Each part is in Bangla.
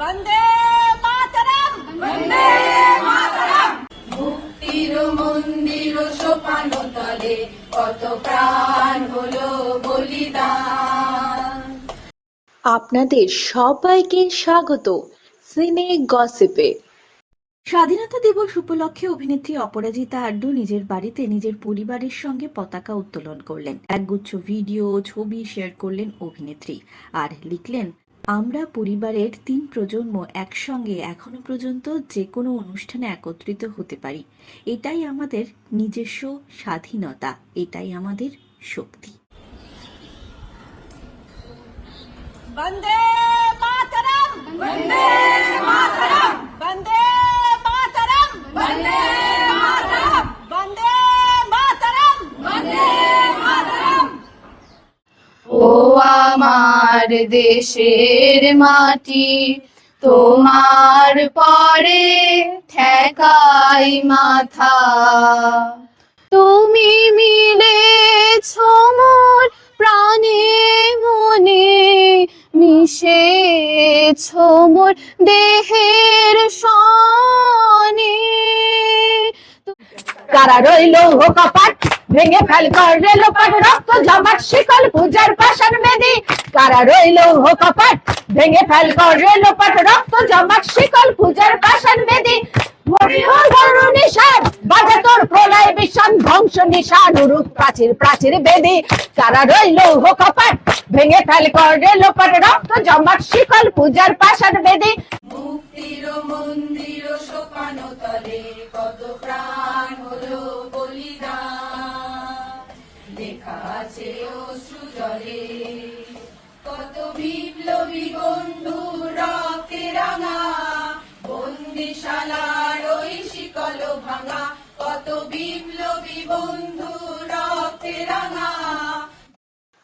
বন্দে মাতরম বন্দে মাতরম। মুক্তির মন্দির সোপান তলে কত প্রাণ হলো বলিদান। আপনাদের সবাইকে স্বাগত সিনে গসিপে। স্বাধীনতা দিবস উপলক্ষে অভিনেত্রী অপরাজিতা আড্ডু নিজের বাড়িতে নিজের পরিবারের সঙ্গে পতাকা উত্তোলন করলেন। একগুচ্ছ ভিডিও ছবি শেয়ার করলেন অভিনেত্রী। আর লিখলেন আমরা পরিবারের তিন প্রজন্ম একসঙ্গে এখনও পর্যন্ত যে কোনো অনুষ্ঠানে একত্রিত হতে পারি। এটাই আমাদের নিজস্ব স্বাধীনতা এটাই আমাদের শক্তি। বন্দে মাতরম বন্দে মাতরম বন্দে মাতরম বন্দে মাতরম বন্দে মাতরম বন্দে মাতরম। ও আমার দেশের মাটি, তোমার পরে ঠেকাই মাথা। তুমি মিলে মোর প্রাণে মনে মিশে মোর দেহের সনে। কারা রইল কপাট? ভেঙে ফেল কর রেল রক্ত জমাট, শিকল পূজার পাশান বেদি কারা রইল হো কপাট ভেঙে ফেল কর রেল রক্ত জমাট, শিকল পূজার পাশান বেদি নিশান, বাজে তোর প্রলয় ধ্বংস নিশান, রূপ প্রাচীর প্রাচীর বেদি। কারা রইল হো কপাট ভেঙে ফেল কর রেল রক্ত জমাট, শিকল পূজার পাশান বেদি মুক্তির মন্দির সোপান তলে কত প্রাণ হলো। লেখা আছে কত বিপ্লবী বন্ধু রাঙা, বন্দিশালার ওই শিকল ভাঙা। কত বিপ্লবী বন্ধু রাঙা।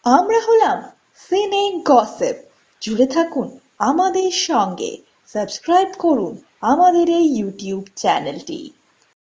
আমরা হলাম সিনে গসেপ জুড়ে থাকুন আমাদের সঙ্গে। সাবস্ক্রাইব করুন আমাদের এই ইউটিউব চ্যানেলটি